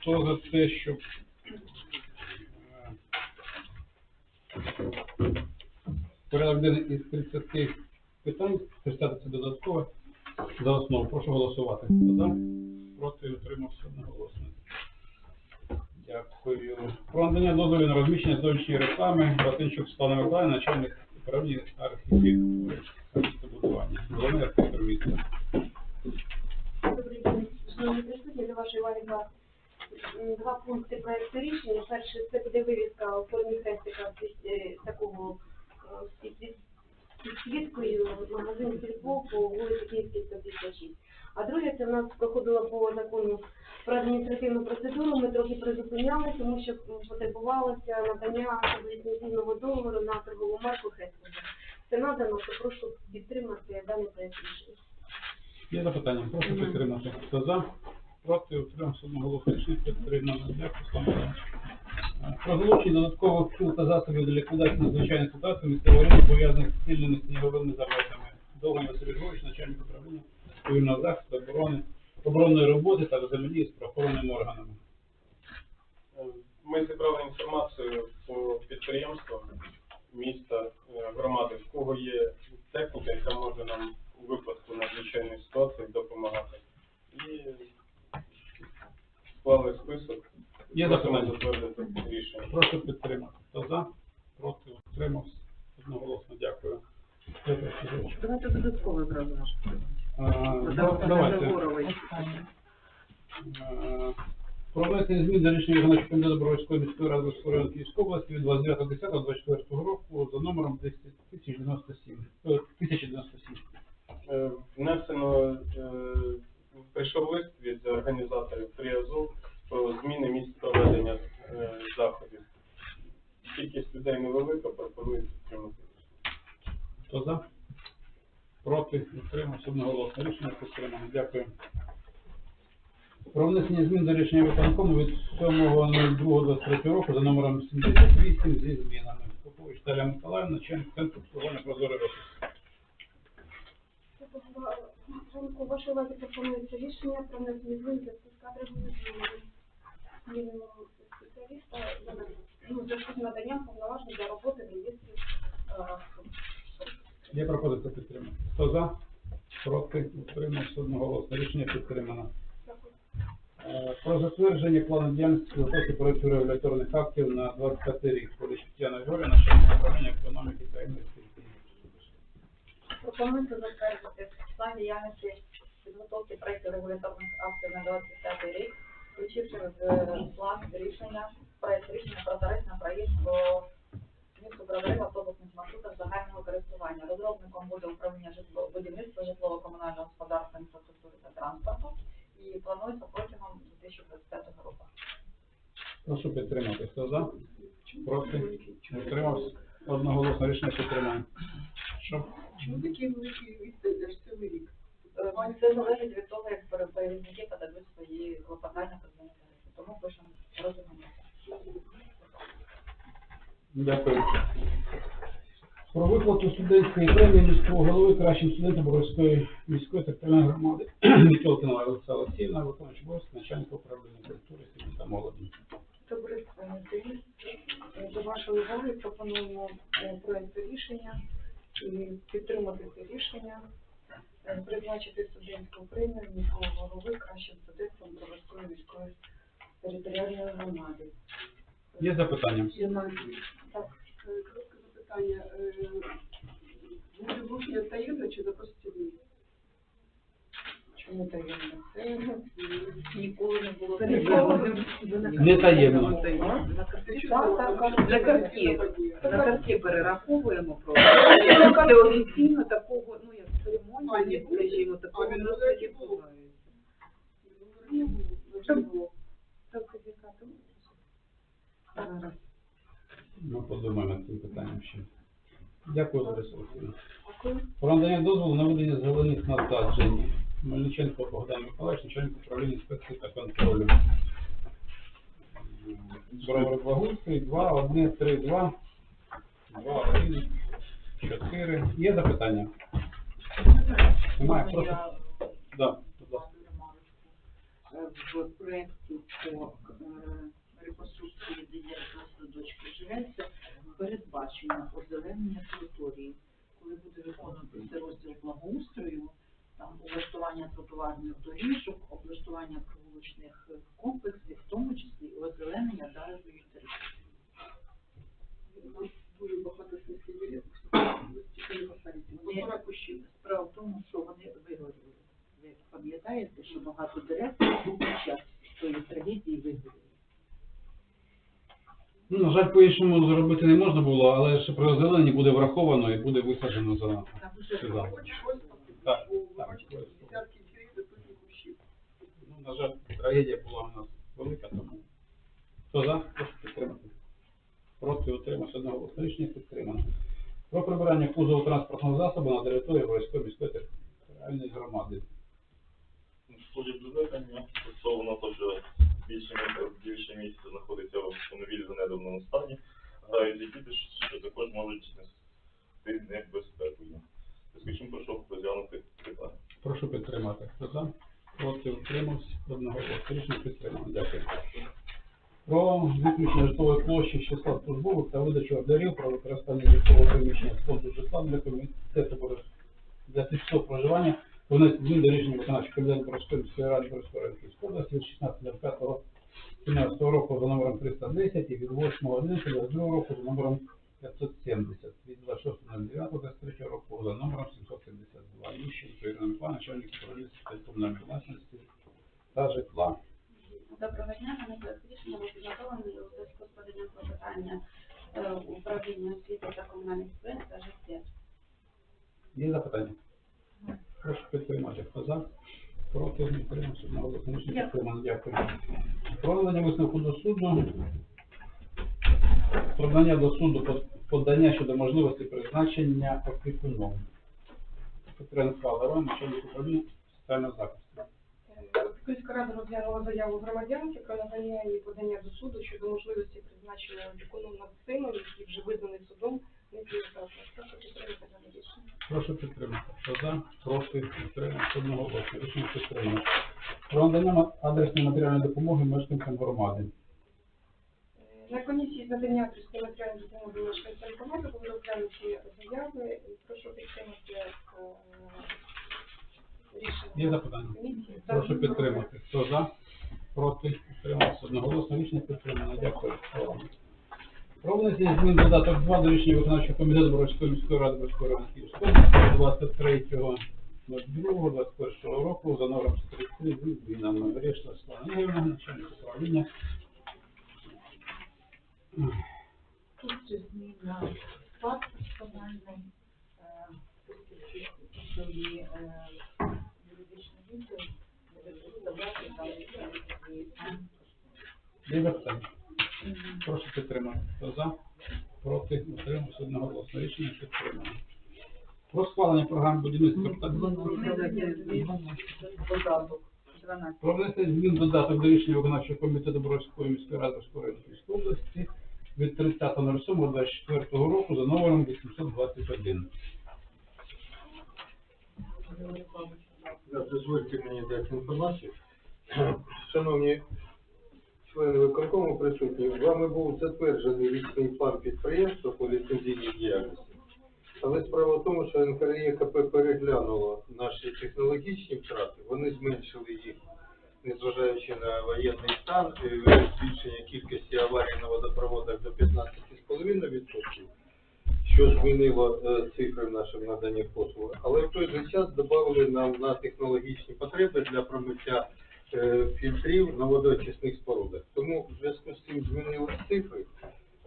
Хто за те, щоб е, порядок денний із 30 питань, 30 це додаткове, за основу. Прошу голосувати. Хто за? Проти утримався одноголосно. Дякую. Про надання дозволу на розміщення зовнішньої реклами Батинчук Світлана Миколаївна, начальник управління архітектури та. Головний архітектор міста. Добрий день, шановні присутні, до вашої уваги два, пункти проекту рішення. Перший це буде вивіска у формі хрестика е, такого е, підсвіткою магазин сільпо по вулиці Київській 156. А друге, це в нас проходило по закону про адміністративну процедуру. Ми трохи призупиняли, тому що потребувалося надання ліцензійного договору на торгову марку хрестика. Це надано, то прошу підтримати даний проект рішення. Є запитання? Прошу підтримати. Хто за? Проти утримався одноголосно. Підтримано. Дякую, Слава Іванович. Е, Про залучення додаткових сил та засобів для ліквідації надзвичайних ситуацій місцевого ринку, пов'язаних з сильними сніговими заметами. Довгий Василь Григорович, начальник управління цивільного захисту, оборони, оборонної роботи та взаємодії з правоохоронними органами. Ми зібрали інформацію по підприємствам міста, е, громади, в кого є техніка, яка може нам у випадку надзвичайної ситуації допомагати. І склали список. Є запитання? затвердити рішення. Прошу підтримати. Хто за? Проти утримався одноголосно. Дякую. Петро Сергійович. Давайте додатково зразу наш. Е, да- Давайте. Е, Про внесення змін до рішення виконавчого комітету Боровської міської ради району Київської області від 29.10.24 року за номером 1097. Е, 1097. Е, Внесено, е, прийшов лист від організаторів Фріазов про зміни місць проведення е, заходів. Кількість людей невелика, пропонують підтримати. Хто за? Проти? Утримався одноголосно. Рішення підтримано. Дякую. Про внесення змін до рішення виконкому від 7.02.23 року за номером 78 зі змінами. Попович Талія Миколаївна, начальник центру обслуговування прозорий офіс. У вашій увазі пропонується рішення про внесення змін до списка зміни спеціаліста за- ну, зв'язку з наданням повноважень для роботи в реєстрі. е, Є пропозиція підтримати. Хто за? Проти? Утримався одноголосно. Рішення підтримано. Е, Про затвердження плану діяльності підготовки проекту регуляторних актів на 25 рік. Поліч Тетяна Григорія, начальник управління економіки та інвестицій. Пропонується затвердити діяльності підготовки проєкту регуляторних актів на 25 рік, включивши в е, план рішення, проєкт рішення про тарифний проїзд по місту Броварів автобусних маршрутах загального користування. Розробником буде управління будівництва, житлово-комунального господарства, інфраструктури та транспорту і планується протягом 2025 року. Прошу підтримати. Хто за? Проти? Утримався? Одноголосно рішення підтримано. Що? Чому такі великі відповіді аж цілий рік? Е, Це залежить від того, як пере- перевізники подадуть свої клопотання про зміни тарифів. Тому пишемо розуміння. Дякую. Про виплату студентської премії міського голови кращим студентам Боровської міської територіальної громади Мітьолкина Олександра Олексіївна, виконуючий обов'язки начальника управління культури, сім'ї та молоді. Добрий день. Е, До вашої уваги пропонуємо е, проект рішення підтримати це рішення, е, призначити студентську премію міського голови кращим студентом Броварської міської територіальної громади. Є запитання? Так, Е, Коротке запитання. Буде вручення таємно чи запросити дні? чому таємно? Це Ніколи не було Не таємно. На картці Так, так, так. На картці. Перераховуємо просто. Це офіційно такого, ну як церемонії, скажімо, такого не відбувається. Зараз. Ми подумаємо над цим питанням ще. Дякую, Лариса Олексійовна. Дякую. Про надання дозволу на ведення зелених насаджень. Мельниченко Богдан Миколаївич, начальник управління інспекції та контролю. Бровар Багульський, 2, 1, 3, 2, 2, 1, 4. Є запитання? Немає, прошу. Да, будь ласка. е, в проєкті по е, реконструкції дитячого садочку Жилеця передбачено озеленення території. По-іншому зробити не можна було, але ж при озелененні буде враховано і буде висаджено за Сюди. Так, так. Ну, на жаль, трагедія була у нас велика, тому. Хто за? Прошу підтримати. Проти утримався одноголосно. Рішення підтримано. Про прибирання кузову транспортного засобу на території Городської міської територіальної громади. Ході доведення стосовно того, що більше, більше місця знаходиться в автомобілі в занедбаному стані, грають діти, що також можуть їм. Зв'язку з чим прошу розглянути питання. Прошу підтримати. Хто за? Проти утримався одноголосно. Рішення підтримано. Дякую. Про виключення житлової площі з числа службових та видачу ордерів про використання житлового приміщення з фонду житла для комітету для тимчасового проживання внести змін до рішення виконавчого комітету Борської міської ради Борської Районської області від 16.05 17 року за номером 310 і від 8.11 року за номером 570 від 26.09.23 року за номером 772. Ющенко Ірина Миколаївна, начальник управління комунальної власності та житла. Доброго дня, мене проект рішення був підготовлений у зв'язку з поданням клопотання е, управління освіти та комунальних підприємств та життя. Є запитання? Прошу підтримати. Хто за? Проти? Рішення підтримано. Дякую. Висновку до суду. Про надання до суду подання щодо можливості призначення опікуном. Петренко Ларон, начальник управління соціального захисту. Опікунська рада розглянула заяву громадянки про надання її подання до суду щодо можливості призначення опікуном над сином, який вже визнаний судом не дієздатним. Прошу підтримати дане рішення. Прошу підтримати. Хто за? Проти? Підтримати одноголосно. Рішення підтримано. Про надання адресної матеріальної допомоги мешканцям громади. На комісії з надання адресної матеріальної допомоги мешканцям громади були розглянуті заяви. Прошу підтримати е, рішення. Є запитання? Комісії. Прошу підтримати. Хто за? Проти? Підтримався. Одноголосно рішення підтримано. Дякую. Про внесення змін додаток 2 до рішення виконавчого комітету Борської міської ради Борської ради Київської 23 2022-2021 року за нормом статті Дубіна Мережна Слава Ігорівна, начальник управління. Тут же зміна. Прошу підтримати. За? Проти? Утримався одноголосно. Рішення підтримано. Про схвалення програми будівництва та Про внесення змін додаток до рішення виконавчого комітету Боровської міської ради Київської області від 30.07.24 року за номером 821. Дозвольте мені дати інформацію. Шановні члени виконкому присутні, вами був затверджений річний план підприємства по ліцензійній діяльності. Але справа в тому, що НКРЄКП переглянуло наші технологічні втрати, вони зменшили їх, незважаючи на воєнний стан, збільшення кількості аварій на водопроводах до 15,5%, що змінило е, цифри в нашому наданні послуги. Але в той же час додали нам на технологічні потреби для промиття е, фільтрів на водоочисних спорудах. Тому в зв'язку з цим змінились цифри.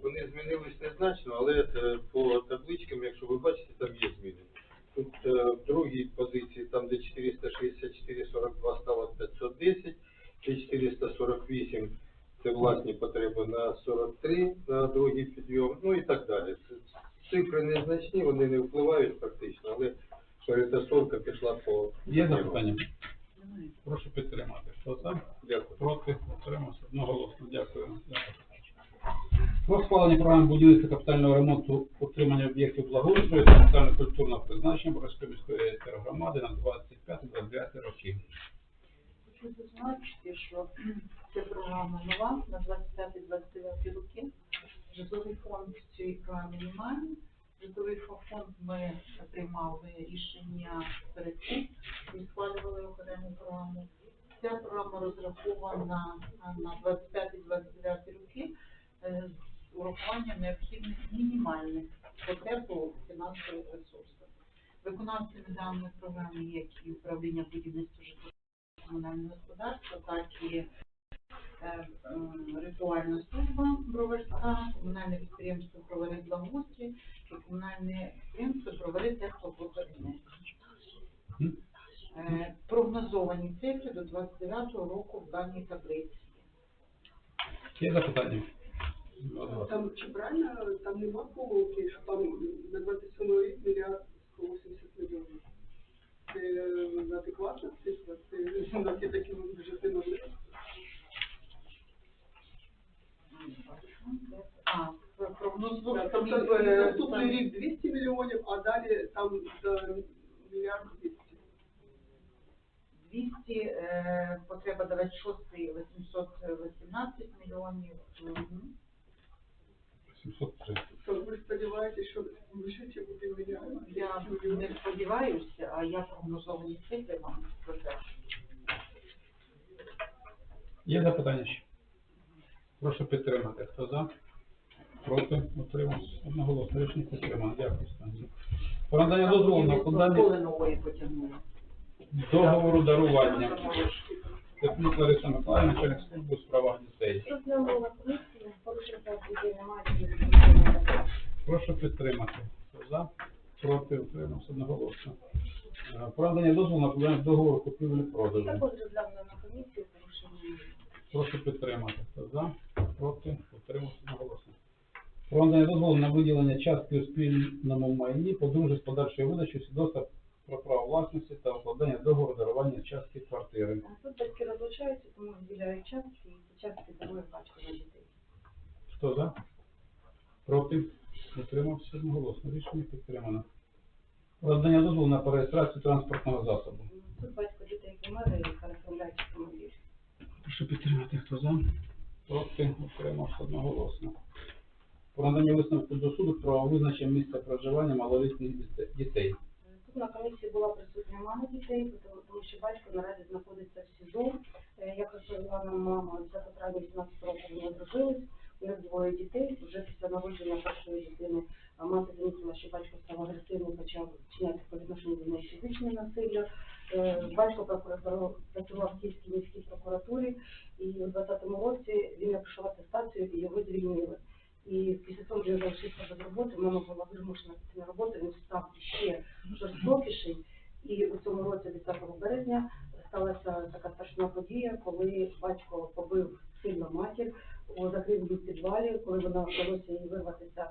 Вони змінились незначно, але е, по табличкам, якщо ви бачите, там є зміни. Тут е, в другій позиції, там де 464,42 стало 510, де 448 це власні потреби на 43, на другий підйом, ну і так далі. Цифри незначні, вони не впливають практично, але перетасовка пішла по Є запитання? Прошу підтримати. Хто за? Дякую. Проти? Утримався одноголосно. Дякую. Дякую. Про схвалення програми будівництва капітального ремонту утримання об'єктів благоустрою та соціально-культурного призначення Боровської міської тергромади на 25-29 роки. Хочу зазначити, що це програма нова на 25-29 роки. Житловий фонд в цій програмі немає. Житловий фонд ми приймали рішення перед тим і схвалювали окрему програму. Ця програма розрахована на 25-29 роки е, з необхідних мінімальних потреб у фінансових ресурсах. Виконавцями даної програми є і управління будівництва житлового комунального господарства, так і е, ритуальна служба броварська, комунальне підприємство бровари благоустрій і комунальне підприємство бровари. М? Е, Прогнозовані цифри до 29-го року в даній таблиці. Є запитання? Там чи правильно, там нема помилки, що там на 27 рік мільярд 180 мільйонів. Це е, адекватна цифра? Це у нас є такі бюджетні номери. А, прогноз Да, Тобто е, наступний рік 200 мільйонів, а далі там мільярд 200. 200, е, потреба 26 818 мільйонів. Мгм. 703. То ви сподіваєтесь, що бюджеті буде мільярд? Я не сподіваюся, а я прогнозовані цифри вам затверджую. Є запитання ще? Прошу підтримати. Хто за? Проти? Утримався? Одноголосно. Рішення підтримано. Дякую, Станція. Про надання дозволу на укладання договору дарування. Степнюк Лариса Миколаївна, начальник служби у справах дітей. Прошу підтримати. За? Проти? Утримався? Одноголосно. Е, Про надання дозволу на укладання договору купівлі-продажу. Також розглянула на порушення. Прошу підтримати. За? Проти? Утримався одноголосно. Про дозволу на виділення частки у спільному майні подружжя з подальшою видачею свідоцтва про право власності та укладання договору дарування частки квартири. А Тут батьки розлучаються, тому виділяють частки, і ці частки дарує батько на дітей. Хто за? Проти? Утримався одноголосно. Рішення підтримано. Про надання дозволу на перереєстрацію транспортного засобу. Тут батько дітей помер і переправляють автомобіль. Прошу підтримати. Хто за? Проти? Утримався одноголосно. Про надання висновку до суду про визначення місця проживання малолітніх дітей. На комісії була присутня мама дітей, тому- що батько наразі знаходиться в СІЗО. Е, Як розповіла нам мама, 10 травня 18 року вони одружились, у них двоє дітей. Вже після народження першої дитини мати замітила, що батько став агресивним, почав вчиняти по відношенню до неї фізичне насилля. Е, Батько працював в Київській міській прокуратурі, і у 2020 році він пройшов атестацію і його звільнили. І після того що він залишився без роботи, мама була вимушена піти на роботу, він став ще жорстокіший. І у цьому році, 10 березня, сталася така страшна подія, коли батько побив сильно матір, її в підвалі, коли вона вдалося їй вирватися,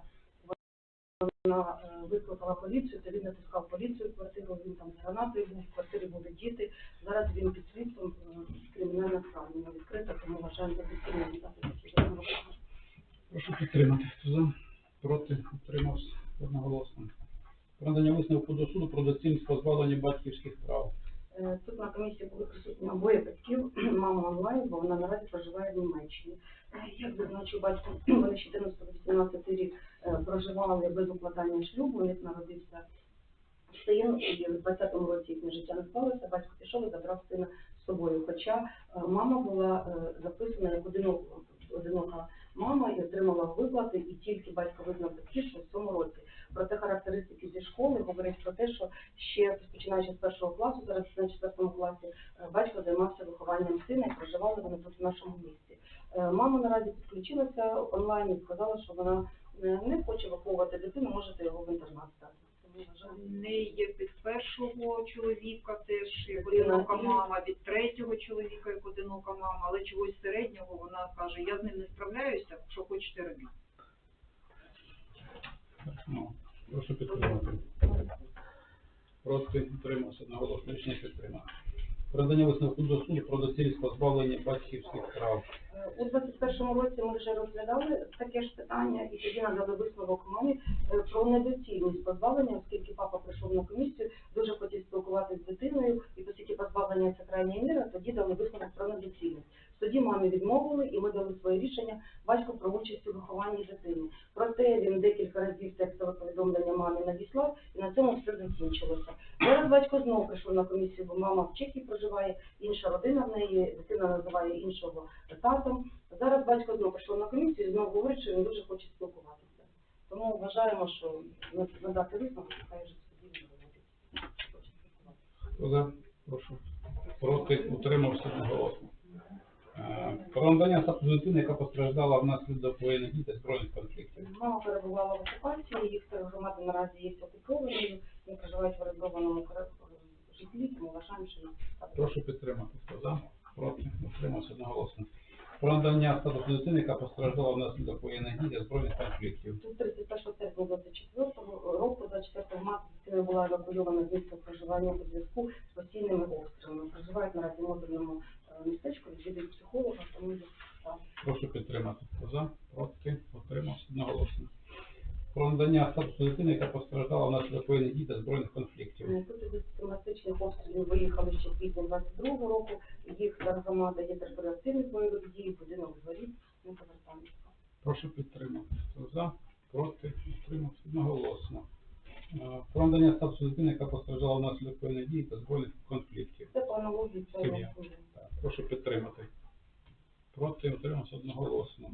вона е, викликала поліцію, то він натискав поліцію в квартиру, він там з гранатою був, в квартирі були діти. Зараз він під слідством е, кримінальна справа відкрита, тому вважаємо за такі вимоги. Прошу підтримати. Хто за? Проти? Утримався одноголосно. Надання висновку до суду про доцільність позбавлення батьківських прав. Е, Тут на комісії були присутні обоє батьків, мама онлайн, бо вона наразі проживає в Німеччині. Е, Як зазначив батько, вони 14-18 рік е, проживали без укладання шлюбу, них народився син, і в 20-му році їхнє життя не склалося, батько пішов і забрав сина з собою. Хоча мама була записана як одинока мама і отримала виплати, і тільки батько визнав батьківство в цьому році. Проте характеристики зі школи говорять про те, що ще починаючи з першого класу, зараз на четвертому класі, е, батько займався вихованням сина і проживали вони тут в нашому місті. Е, Мама наразі підключилася онлайн і сказала, що вона е, не хоче виховувати дитину, можете його в інтернат здати. В неї є від першого чоловіка теж як одинока мама, від третього чоловіка як одинока мама, але чогось середнього вона каже, я з ним не справляюся, що хочете робіть. Ну, прошу підтримати. Проти? підтримався, одноголосно. Рішення підтримано. Передання висновку до суду про доцільність позбавлення батьківських прав. Е, У 21-му році ми вже розглядали таке ж питання і тоді надали висновок мамі е, про недоцільність позбавлення, оскільки папа прийшов на комісію, дуже хотів спілкуватися з дитиною, і оскільки позбавлення це крайня міра, тоді дали висновок про недоцільність. Тоді мамі відмовили, і ми дали своє рішення батько про участь у вихованні дитини. Проте він декілька разів текстове повідомлення мамі надіслав, і на цьому все закінчилося. Зараз батько знову прийшов на комісію, бо мама в Чехії проживає, інша родина в неї, дитина називає іншого татом. Зараз батько знову прийшов на комісію і знову говорить, що він дуже хоче спілкуватися. Тому вважаємо, що надати висновок, хай вже. Хто? Прошу. Проти, утримався одноголосно. Е, Про надання статусу дитини, яка постраждала внаслідок воєнних дій та збройних конфліктів. Мама перебувала в окупації, їх громада наразі є окупованою, вони проживають в орендованому житлі, тому вважаємо, що Прошу підтримати. Хто за? Проти, утримався одноголосно. Про надання статусу дитини, яка постраждала внаслідок воєнних дій та збройних конфліктів. Тут 31 серпня 24 року, 24 марта, дитина була евакуйована з місця проживання у зв'язку з постійними обстрілами. Проживають наразі в модульному е, містечку, відвідують психолога, тому так. Прошу підтримати. Хто за? Проти, утримався одноголосно. Про надання статусу дитини, яка постраждала внаслідок воєнних дій та збройних конфліктів. Е, Тут із систематичних обстрілів виїхали ще квітня 22 року. Їх громада є територія бойових дій, будинок згорів, не повертаємося. Прошу підтримати. Хто за? Проти, утримався одноголосно. Е, Про надання статусу дитини, яка постраждала внаслідок воєнних дій та збройних конфліктів. Це по аналогії цього. Прошу підтримати. Проти, утримався одноголосно.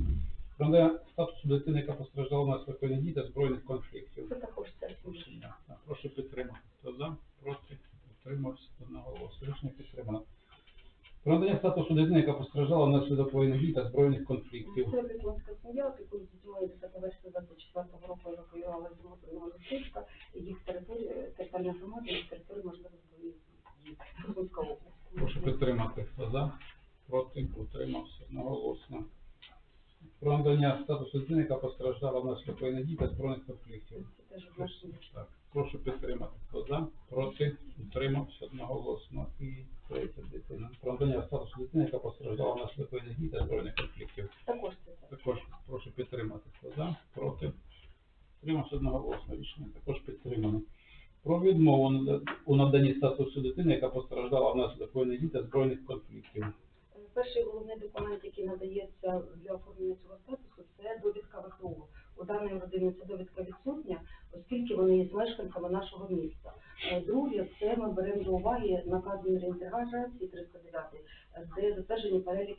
Надання статусу дитини, яка постраждала внаслідок воєнних дій та збройних конфліктів. Це також сім'я. Прошу підтримати. Хто за? Проти, утримався одноголосно. Рішення підтримано. Про надання статусу дитини, яка постраждала внаслідок воєнних дій та збройних конфліктів. Це опікунська сім'я, опікун з дітьми 10 вересня 24 року евакуювала з містечка, і їх територія, територіальна громада, їх територія можливо область. Прошу підтримати. Хто за? Проти, утримався одноголосно. Про надання статусу дитини, яка постраждала внаслідок воєнних дій та збройних конфліктів. Так, прошу підтримати. Хто за? Проти, утримався одноголосно. І третя дитина. Про надання статусу дитини, яка постраждала внаслідок воєнних дій та збройних конфліктів. також це. Також прошу підтримати. Хто за? Проти. Утримався одноголосно. Рішення також підтримано. Про відмову у наданні статусу дитини, яка постраждала внаслідок воєнних дій та збройних конфліктів. Перший головний документ, який надається для оформлення цього статусу, це довідка ВХО. У даної родини ця довідка відсутня, оскільки вони є мешканцями нашого міста. Е, Друге, це ми беремо до уваги наказ реінтеграції 309, е, де затверджені переліки